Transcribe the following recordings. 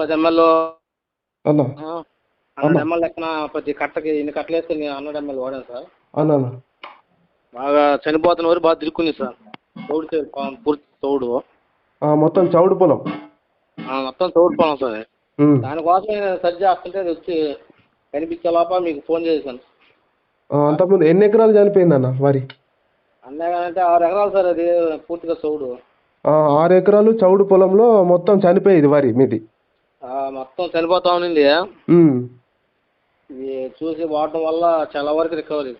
పది ML hundred ML లెక్కన ప్రతి కట్టకి ఇన్ని కట్టలు వేస్తే నేను హండ్రెడ్ ఎంఎల్ వాడాను సార్. అన్న బాగా చనిపోతున్న వరకు బాగా తిరుక్కుంది సార్. తోడు చే- పా- పూర్తి తోడు. ఆ, మొత్తం చౌడు పొలం. మొత్తం తోడు పోనాం సార్. దానికోసం నేను చేస్తుంటే అది వచ్చి కనిపించే లోపల మీకు ఫోన్ చేశాను. అంతకుముందు ఎన్ని ఎకరాలు చనిపోయింది అన్న వరి? అంటే ఆరు ఎకరాలు సార్ అది పూర్తిగా ఆ, ఆరు ఎకరాలు చౌడు పొలంలో మొత్తం చనిపోయేది వరి మీది. మొత్తం చనిపోతా ఉంది చూసి వాడటం వల్ల చాలా వరకు రికవరీ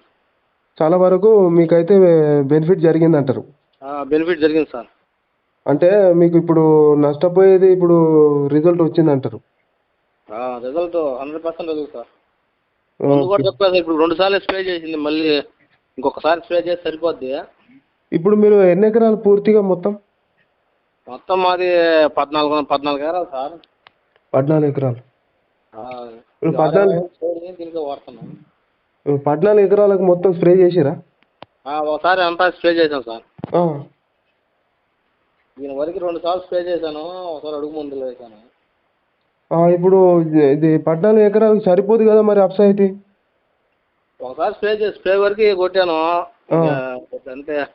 చాలా వరకు మీకైతే బెనిఫిట్ జరిగింది అంటారు బెనిఫిట్ జరిగింది సార్. అంటే మీకు ఇప్పుడు నష్టపోయేది ఇప్పుడు రిజల్ట్ వచ్చింది అంటారు result hundred percent result sir. కూడా ఇప్పుడు రెండు సార్లు స్ప్రే చేసింది మళ్ళీ ఇంకొకసారి స్ప్రే చేస్తే సరిపోద్ది. ఇప్పుడు మీరు ఎన్ని ఎకరాలు పూర్తిగా మొత్తం? మొత్తం మాది పద్నాలుగు పద్నాలుగు ఎకరాలు సార్. పద్నాలుగు ఎకరాలు. ఇప్పుడు పద్నాలుగు- చేసి ఇప్పుడు పద్నాలుగు ఎకరాలకు మొత్తం స్ప్రే చేసిరా? ఒకసారి అంతా స్ప్రే చేశాను సార్. దీని వరకు రెండు సార్లు స్ప్రే చేశాను ఒకసారి అడుగు మందులు వేశాను. ఇప్పుడు ఇది- పద్నాలుగు ఎకరాలకు సరిపోదు కదా మరి అప్సైతే ఒకసారి స్ప్రే చేసి స్ప్రే వరకు కొట్టాను. అంతే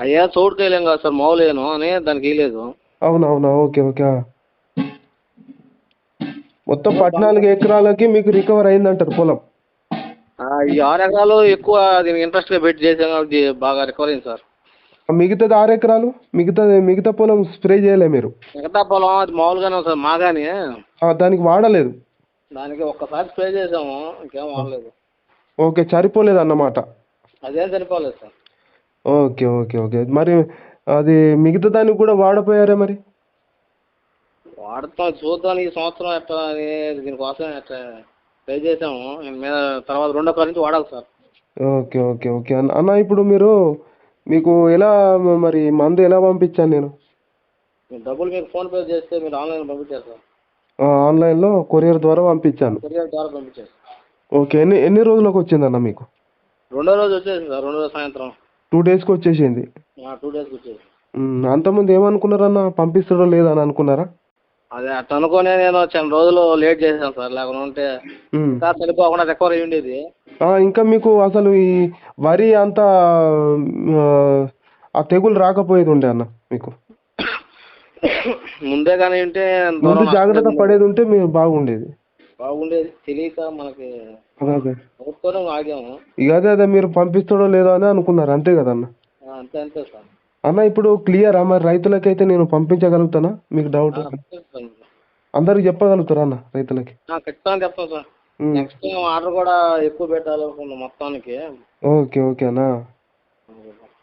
అయ్యా చోటుకెళ్ళాం కదా సార్ మామూలేను అని దానికి వేయలేదు. అవునవునా ఓకే ఓకే. మొత్తం పద్నాలుగు ఎకరాలకి మీకు రికవర్ అయిందంటారు పొలం. ఆ, ఈ ఆరు ఎకరాలు ఎక్కువ దీనికి ఇంట్రెస్ట్గా పెట్టి కాబట్టి బాగా రికవర్ అయింది సార్. మిగతాది ఆరు ఎకరాలు మిగతా మిగతా పొలం స్ప్రే చేయలే మీరు. మిగతా పొలం అది మామూలుగానే ఉంది సార్ మాగాని. ఆ, దానికి వాడలేదు. దానికి ఒక్కసారి స్ప్రే చేసాము ఇంకేం వాడలేదు. ఓకే సరిపోలేదు అన్నమాట. అదేం సరిపోలేదు సార్. Okay okay okay. మరి అది మిగతా దానికి కూడా వాడపోయారే మరి? వాడతాం చూద్దాం ఈ సంవత్సరం ఎట్లా దీనికోసం ఎట్లా ట్రై చేసాము మీద తర్వాత రెండో కాడ నుంచి వాడాలి సార్. Okay okay okay. అన్న అన్న ఇప్పుడు మీరు మీకు ఎలా మరి మందు ఎలా పంపించాను నేను? మీరు డబ్బులు మీకు ఫోన్పే చేస్తే మీరు ఆన్లైన్ పంపించారు సార్. ఆన్లైన్లో కొరియర్ ద్వారా పంపించాను. కొరియర్ ద్వారా పంపించారు ఓకే ఎన్ని ఎన్ని రోజులకు వచ్చిందన్న మీకు? రెండో రోజు వచ్చేసింది సార్ రెండో రోజు సాయంత్రం. టూ డేస్కి వచ్చేసింది. టూ డేస్కి వచ్చేసి ఉమ్, అంతకుముందు ఏమనుకున్నారన్న? పంపిస్తాడో లేదా అని అనుకున్నారా? అదే అట్లా అనుకునే నేను చాలా రోజులు లేట్ చేశాను సార్. లేకుండా ఉంటే. ఇంకా సరిపోకుండా రికవర్ ఉండేది. ఇంకా మీకు అసలు ఈ వరి అంత ఆ, తెగులు రాకపోయేది ఉండే అన్న మీకు? ముందే కానీ ఉంటే ముందు జాగ్రత్త పడేది ఉంటే మీరు బాగుండేది. బాగుండేది. తెలియక మనకి ఆగాము ఇక అదే అదే మీరు పంపిస్తాడో లేదో అని అనుకున్నారు. అంతే కదన్న? అంతే అంతే సార్. అన్న ఇప్పుడు క్లియరా? మరి రైతులకైతే నేను పంపించగలుగుతానా? మీకు డౌట్. అందరికి చెప్పగలుగుతారా అన్న రైతులకి? ఖచ్చితంగా చెప్తాను సార్. నెక్స్ట్ ఆర్డర్ కూడా ఎక్కువ పెట్టాలనుకున్నాం మొత్తానికి. ఓకే ఓకే అన్న.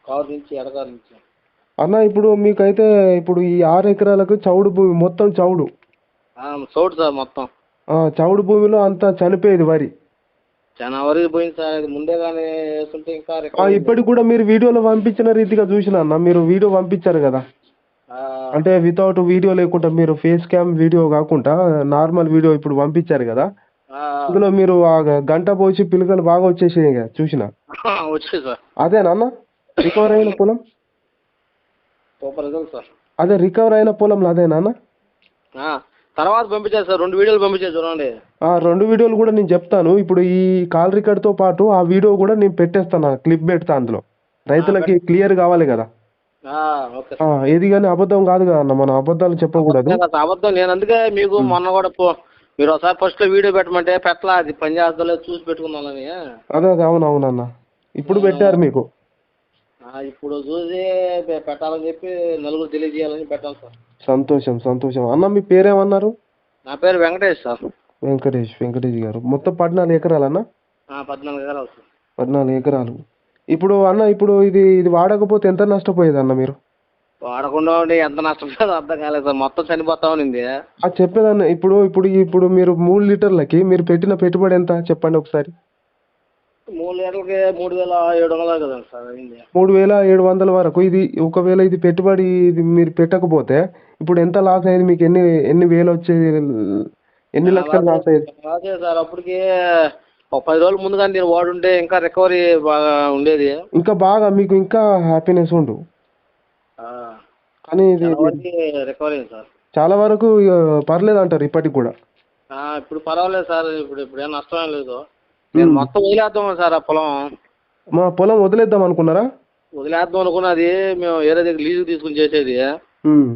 కారు నుంచి ఎడగారు నుంచి. అన్న ఇప్పుడు మీకైతే ఇప్పుడు ఈ ఆరు ఎకరాలకు చౌడు భూమి మొత్తం చౌడు? చోటు సార్ మొత్తం. చౌడు భూమిలో అంతా చనిపోయేది వరి. చాలా వరకు పోయింది సార్ ఇది ముందే కానీ వేస్తుంటే ఇంకా ఆ, రికవరీ ఇప్పటికి కూడా మీరు వీడియోలో పంపించిన రీతిగా చూసిన అన్న మీరు వీడియో పంపించారు కదా. ఆ, అంటే వితౌట్ వీడియో లేకుండా మీరు ఫేస్ క్యామ్ వీడియో కాకుండా నార్మల్ వీడియో ఇప్పుడు పంపించారు కదా. ఆ, అందులో మీరు ఆ గంట పోసి పిలకలు బాగా వచ్చేసాయి కదా చూసిన? వచ్చింది సార్. అదేనా అన్న రికవర్ అయిన పొలం? Super result sir. అదే రికవర్ అయిన పొలంలో అదేనా అన్న? ఆ, తర్వాత పంపించారు సార్ రెండు వీడియోలు పంపించారు చూడండి. ఆ రెండు వీడియోలు కూడా నేను చెప్తాను. ఇప్పుడు ఈ కాల్ రికార్డ్తో పాటు ఆ వీడియో కూడా నేను పెట్టేస్తాను క్లిప్ పెడతా అందులో. రైతులకి క్లియర్ కావాలి కదా? ఆ, ఓకే ఆ, ఏది కానీ అబద్ధం కాదు కదా అన్న మనం అబద్ధాలు చెప్పకూడదు. సార్ అసలు అబద్ధం. నేను అందుకే మీకు మొన్న కూడా పో మీరు ఒకసారి ఫస్ట్లో వీడియో పెట్టమంటే పెట్టలా అది పని చేస్తుందో లేదో చూసి పెట్టుకుందామని అదే అదే అవును అవునన్న ఇప్పుడు పెట్టారు మీకు. ఆ, ఇప్పుడు చూసి పె- పెట్టాలని చెప్పి నలుగురు తెలియజేయాలని పెట్టాను సార్. సంతోషం సంతోషం. అన్న మీ పేరేమన్నారు? నా పేరు వెంకటేష్ సార్. వెంకటేష్ వెంకటేష్ గారు. మొత్తం పద్నాలుగు ఎకరాలన్న పద్నాలుగు ఎకరాలు సార్ పద్నాలుగు ఎకరాలు. ఇప్పుడు అన్న ఇప్పుడు ఇది ఇది వాడకపోతే ఎంత నష్టపోయేది అన్న మీరు? వాడకుండా ఉండి ఎంత నష్టపోయిందో అర్థం కాలేదు సార్. మొత్తం చనిపోతా ఉంది ఆ చెప్పేదన్న ఇప్పుడు ఇప్పుడు ఇప్పుడు మీరు మూడు లీటర్లకి మీరు పెట్టిన పెట్టుబడి ఎంత? చెప్పండి ఒకసారి. మూడు లీటర్లకి మూడు వేల ఏడు వందలు సార్ మూడు వేల ఏడు వందల వరకు ఇది ఒకవేళ ఇది పెట్టుబడి ఇది మీరు పెట్టకపోతే ఇప్పుడు ఎంత లాస్ అయ్యేది మీకు ఎన్ని ఎన్ని వేలు వచ్చేది? ఎన్ని లక్షలు లాస్ అయ్యేది? అదే సార్ అప్పటికి ఒక పది రోజుల ముందుగా నేను వాడుంటే ఇంకా రికవరీ బాగా ఉండేది. ఇంకా బాగా మీకు ఇంకా హ్యాపీనెస్ ఉండు. ఆ, కానీ ఇది చాలా వరకు రికవరీ సార్. చాలా వరకు ఇక పర్లేదు అంటారు ఇప్పటికి కూడా. ఆ, ఇప్పుడు పర్వాలేదు సార్ ఇప్పుడు ఇప్పుడు ఏం నష్టం ఏం లేదు. నేను. మొత్తం వదిలేద్దాం సార్ ఆ పొలం. మా పొలం వదిలేద్దాం అనుకున్నారా? వదిలేద్దాం అనుకున్నది మేము వేరే దగ్గర లీజు తీసుకుని చేసేది. ఉమ్.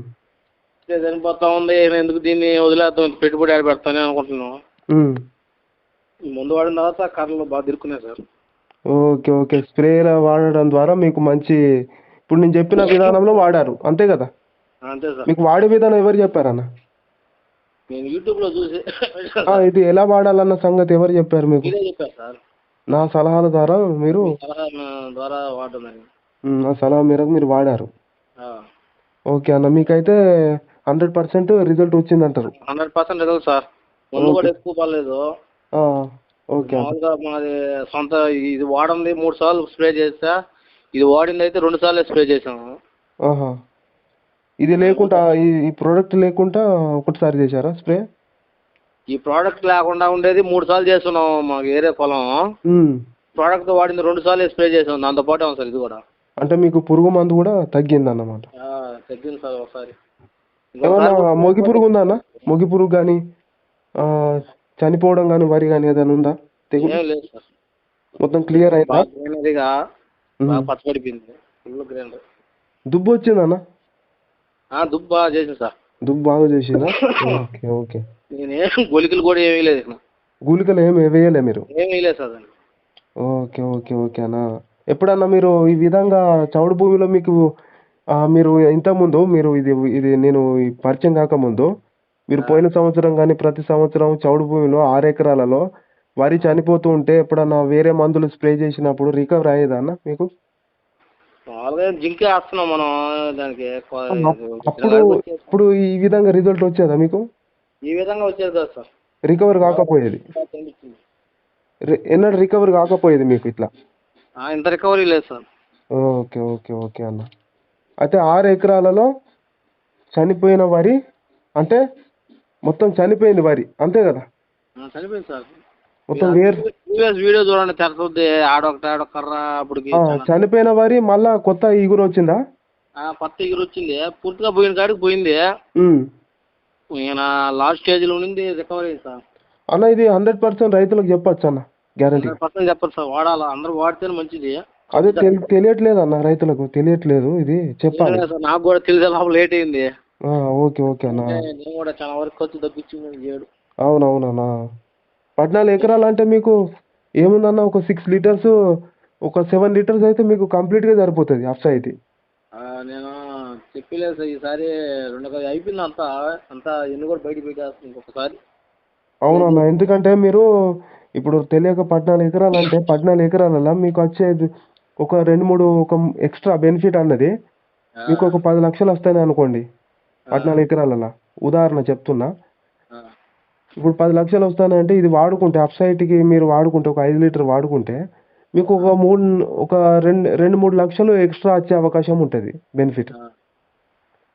చనిపోతా ఉంది. ఎందుకు దీన్ని వదిలేద్దాం? పెట్టుబడి ఆడ పెడతానే. ఈ మందు వాడిన తర్వాత కర్రలు బాగా తిరుక్కున్నాయి సార్. Okay okay. స్ప్రేల వాడడం ద్వారా మీకు మంచి ఇప్పుడు నేను చెప్పిన విధానంలో వాడారు. అంతే కదా? అంతే సార్. మీకు వాడే విధానం ఎవరు చెప్పారన్న? నేను యూట్యూబ్లో చూసి ఆ, ఇది ఎలా వాడాలన్న సంగతి ఎవరు చెప్పారు మీకు? మీరే చెప్పారు సార్. నా సలహాల ద్వారా మీరు? ద్వారా వాడమని నా సలహా మేరకు మీరు వాడారు. ఓకే అన్న మీకైతే hundred percent result వచ్చిందంటారు. Hundred percent result sir. ముందు కూడా ఎక్కువ పర్లేదు ఓకే. మామూలుగా మాది సొంత ఇది వాడింది మూడు సార్లు స్ప్రే చేస్తా. ఇది వాడింది అయితే రెండు సార్లు స్ప్రే చేసాము ఆహా. ఇది లేకుండా ఈ ప్రోడక్ట్ లేకుండా ఒకటిసారి చేశారా స్ప్రే? ఈ ప్రోడక్ట్ లేకుండా ఉండేది మూడు సార్లు చేస్తున్నాం మాకు ఏరే పొలం. ప్రోడక్ట్ వాడింది రెండు సార్లు స్ప్రే చేసాం దాంతో పాటే సార్ ఇది కూడా. అంటే మీకు పురుగు మందు కూడా తగ్గింది అన్నమాట ఆ, తగ్గింది సార్ ఒకసారి. ఏమన్నా మొగి పురుగు ఉందా అన్న? మొగి పురుగు కానీ చనిపోవడం కానీ వరి కానీ ఏదైనా ఉందా? తెగులు? మొత్తం క్లియర్ అయిందా? దుబ్బు వచ్చిందన్న దుబ్బు బాగా చేసింది సార్. దుబ్బు బాగా చేసిందా? Okay okay. నేనేం గొలికలు కూడా ఏమీ లేదు గుళికలు ఏమి వేయలే మీరు? ఏమీ లేదు సార్ ఓకే ఓకే ఓకే అన్న. ఎప్పుడన్నా మీరు ఈ విధంగా చౌడు భూమిలో మీకు మీరు ఇంతకుముందు మీరు ఇది ఇది నేను పరిచయం కాకముందు మీరు పోయిన సంవత్సరం కానీ ప్రతి సంవత్సరం చౌడు భూమిలో ఆరు ఎకరాలలో వరి చనిపోతూ ఉంటే ఎప్పుడన్నా వేరే మందులు స్ప్రే చేసినప్పుడు రికవర్ అయ్యేదా అన్న మీకు? మామూలుగా జింకే వేస్తున్నాం మనం దానికి కొ- అప్పుడు ఇప్పుడు ఈ విధంగా రిజల్ట్ వచ్చేదా మీకు? ఈ విధంగా వచ్చేది కదా సార్. రికవర్ కాకపోయేది. ఎన్నడూ రికవర్ కాకపోయేది మీకు ఇట్లా? ఇంత రికవరీ లేదు సార్. ఓకే ఓకే ఓకే అన్న. అయితే ఆరు ఎకరాలలో చనిపోయిన వరి అంటే మొత్తం చనిపోయింది వరి అంతే కదా? చనిపోయింది సార్. మొత్తం వేరు వీడియో చూడండి తెరతుంది ఆడొకటి ఆడొకర్ర అప్పటికి ఆ, చనిపోయిన వరి మళ్ళా కొత్త ఇగురు వచ్చిందా? కొత్త ఎగురు వచ్చింది. పూర్తిగా పోయిన కాడికి పోయింది. ఈయన లాస్ట్ స్టేజ్లో ఉండింది రికవరీ సార్. అన్న ఇది హండ్రెడ్ పర్సెంట్ రైతులకు చెప్పొచ్చు అన్న గ్యారంటీ. పర్సెంట్ చెప్పరు సార్ వాడాలి అందరూ వాడితేనే మంచిది. అదే తెలి తెలియట్లేదు అన్న రైతులకు తెలియట్లేదు ఇది చెప్పాలి. సార్ నాకు కూడా తెలిసే లోపల లేట్ అయింది. ఆ, ఓకే ఓకే అన్న. నేను కూడా చాలా వరకు ఖర్చు చేయడు అవునవునన్న. పద్నాలుగు ఎకరాలు అంటే మీకు ఏముందన్న ఒక సిక్స్ లీటర్స్ ఒక సెవెన్ లీటర్స్ అయితే మీకు కంప్లీట్గా సరిపోతుంది అఫ్సా అయితే ఆ, నేను చెప్పలేదు సార్ ఈసారి రెండు ఒక- అయిపోయింది అంతా అంతా ఎన్ని కూడా బయట పెట్టేస్తుంది ఇంకొకసారి. అవునన్న ఎందుకంటే మీరు ఇప్పుడు తెలియక పద్నాలుగు ఎకరాలు అంటే పద్నాలుగు ఎకరాలలో మీకు వచ్చేది ఒక రెండు మూడు ఒక ఎక్స్ట్రా బెనిఫిట్ అన్నది. మీకు ఒక పది లక్షలు వస్తాయని అనుకోండి. పద్నాలుగు ఎకరాలలో. ఉదాహరణ చెప్తున్నా. ఇప్పుడు పది లక్షలు వస్తానంటే ఇది వాడుకుంటే అప్సైట్కి మీరు వాడుకుంటే ఒక ఐదు లీటర్ వాడుకుంటే మీకు ఒక మూడు ఒక రెండు రెండు మూడు లక్షలు ఎక్స్ట్రా వచ్చే అవకాశం ఉంటుంది బెనిఫిట్.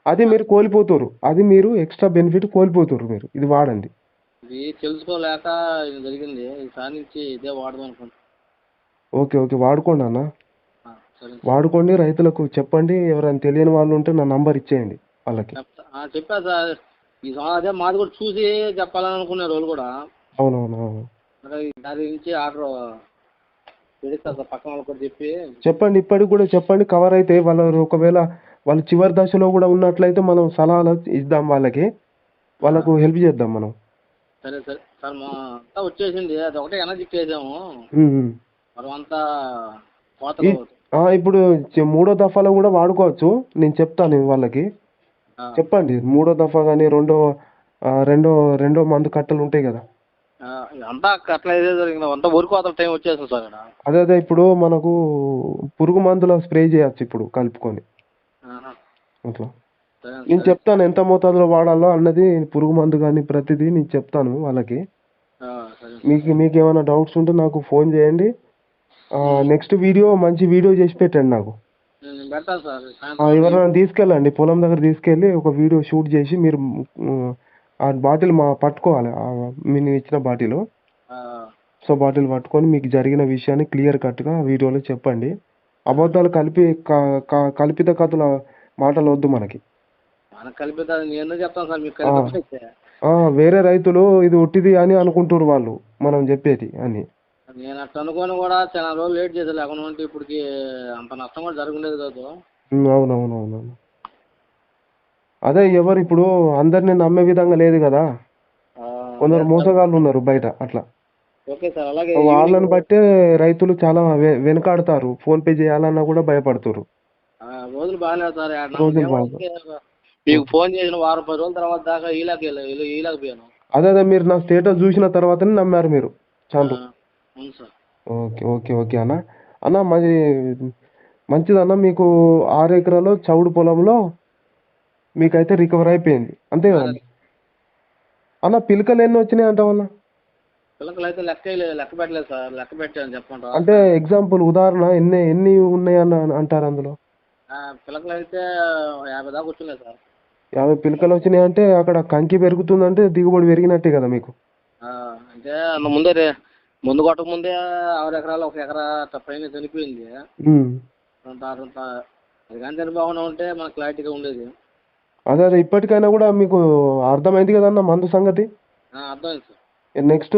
అది మీరు కోల్పోతారు. అది మీరు ఎక్స్ట్రా బెనిఫిట్ కోల్పోతారు మీరు. ఇది వాడండి. ఇది తెలుసుకోలేక ఇది జరిగింది. ఈసారి నుంచి ఇదే వాడదాం అనుకుంటున్నాను ఓకే ఓకే. వాడుకోండి అన్న. వాడుకోండి రైతులకు చెప్పండి ఎవరైనా తెలియని వాళ్ళు ఉంటే నా నంబర్ ఇచ్చేయండి వాళ్ళకి. చెప్పా సార్. అదే మాది కూడా చూసి చెప్పాలని అనుకున్నారు వాళ్ళు కూడా. అవునవును అవును. మరి దాని నుంచి ఆర్డర్ పెడతా సార్ పక్కన వాళ్ళకి కూడా చెప్పి. చెప్పండి ఇప్పటికి కూడా చెప్పండి. కవర్ అయితే వాళ్ళు ఒకవేళ వాళ్ళు చివరి దశలో కూడా ఉన్నట్లయితే మనం సలహాలు ఇద్దాం వాళ్ళకి. వాళ్ళకు హెల్ప్ చేద్దాం మనం. సరే సరే. సార్ మా అంతా వచ్చేసింది. అది ఒకటే ఎనర్జీ చేసాము. మనం అంతా ఆ, ఇప్పుడు చి- మూడో దఫాలో కూడా వాడుకోవచ్చు. నేను చెప్తాను వాళ్ళకి. ఆ, చెప్పండి. మూడో దఫా కానీ రెండో రెండో రెండో మందు కట్టలు ఉంటాయి కదా. ఆ, అంతా అట్లా ఇదే జరిగింది అంతా వరకు కోతల టైం వచ్చేసింది సార్ ఇక్కడ. అదే అదే ఇప్పుడు మనకు పురుగు మందుల స్ప్రే చేయొచ్చు ఇప్పుడు కలుపుకొని. ఆహా. అట్లా. సరే నేను చెప్తాను ఎంత మోతాదులో వాడాలో అన్నది పురుగు మందు కానీ ప్రతిదీ నేను చెప్తాను వాళ్ళకి. ఆ, సరే మీకు మీకు ఏమైనా డౌట్స్ ఉంటే నాకు ఫోన్ చేయండి. నెక్స్ట్ వీడియో మంచి వీడియో చేసి పెట్టండి నాకు. పెడతాను సార్ ఎవరైనా తీసుకెళ్ళండి పొలం దగ్గర తీసుకెళ్ళి ఒక వీడియో షూట్ చేసి మీరు ఆ బాటిల్ మా పట్టుకోవాలి. మీరు ఇచ్చిన బాటిల్. సో బాటిల్ పట్టుకొని మీకు జరిగిన విషయాన్ని క్లియర్ కట్గా వీడియోలో చెప్పండి. అబద్ధాలు కలిపి కల్పిత కథల మాటలు వద్దు మనకి వేరే రైతులు ఇది ఉట్టిది అని అనుకుంటారు వాళ్ళు మనం చెప్పేది అని. నేను అట్లా అనుకోని కూడా చాలా రోజులు లేట్ చేసా లేకుండా ఉంటే ఇప్పటికి అంత నష్టం కూడా జరగలేదు కాదు అవునవునవునవును అదే ఎవరు ఇప్పుడు అందరిని నమ్మే విధంగా లేదు కదా. కొందరు మోసగాళ్ళు ఉన్నారు బయట అట్లా. ఓకే సార్ అలాగే వాళ్ళని బట్టే రైతులు చాలా వెనకాడతారు. ఫోన్ పే చేయాలన్నా కూడా భయపడుతారు రోజులు బాగాలేదు సార్. రోజులు మీకు ఫోన్ చేసిన వారం పది రోజుల తర్వాత దాకా అదే అదే మీరు నా స్టేటస్ చూసిన తర్వాతనే నమ్మారు మీరు. చాలు అవును సార్. ఓకే ఓకే ఓకే అన్న. అన్న మాది మంచిదన్న మీకు ఆరు ఎకరాలు చౌడు పొలంలో మీకైతే రికవర్ అయిపోయింది. అంతే కదండి అన్న? పిలకలు ఎన్ని వచ్చినాయి అంటావన్నా పిల్లకలు అయితే లెక్క వేయలేదు, లెక్క పెట్టలేదు సార్. లెక్క పెట్టాను అంటే ఎగ్జాంపుల్ ఉదాహరణ ఎన్ని ఎన్ని ఉన్నాయి అన్న అంటారు అందులో? పిల్లకలు అయితే యాభై దాకా వచ్చినాయి సార్. యాభై పిలకలు వచ్చినాయి అంటే అక్కడ కంకి పెరుగుతుందంటే దిగుబడి పెరిగినట్టే కదా మీకు? ఆ, అంటే అంత ముందే రే- ముందు కొట్టక ముందే ఆరు ఎకరాలు ఒక ఎకరా పైన చనిపోయింది. అది కానీ చనిపోకుండా ఉంటే మనకు క్లారిటీగా ఉండేది. అదే అదే ఇప్పటికైనా కూడా మీకు అర్థమైంది కదన్న మందు సంగతి? ఆ, అర్థమైంది సార్. నెక్స్ట్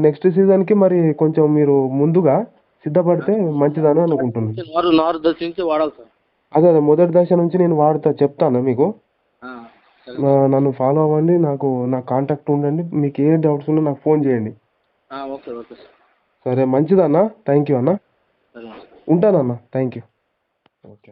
నెక్స్ట్ సీజన్కి మరి కొంచెం మీరు ముందుగా సిద్ధపడితే మంచిదని అనుకుంటున్నాను. నారు నారు దర్శించి వాడాలి సార్. అదే అదే మొదటి దశ నుంచి నేను వాడుతా చెప్తాను మీకు. నన్ను ఫాలో అవ్వండి నాకు నా కాంటాక్ట్ ఉండండి. మీకు ఏ డౌట్స్ ఉన్నా నాకు ఫోన్ చేయండి. Okay okay sir. సరే మంచిదన్న. థ్యాంక్ యూ అన్న ఉంటానన్న. Thank you okay.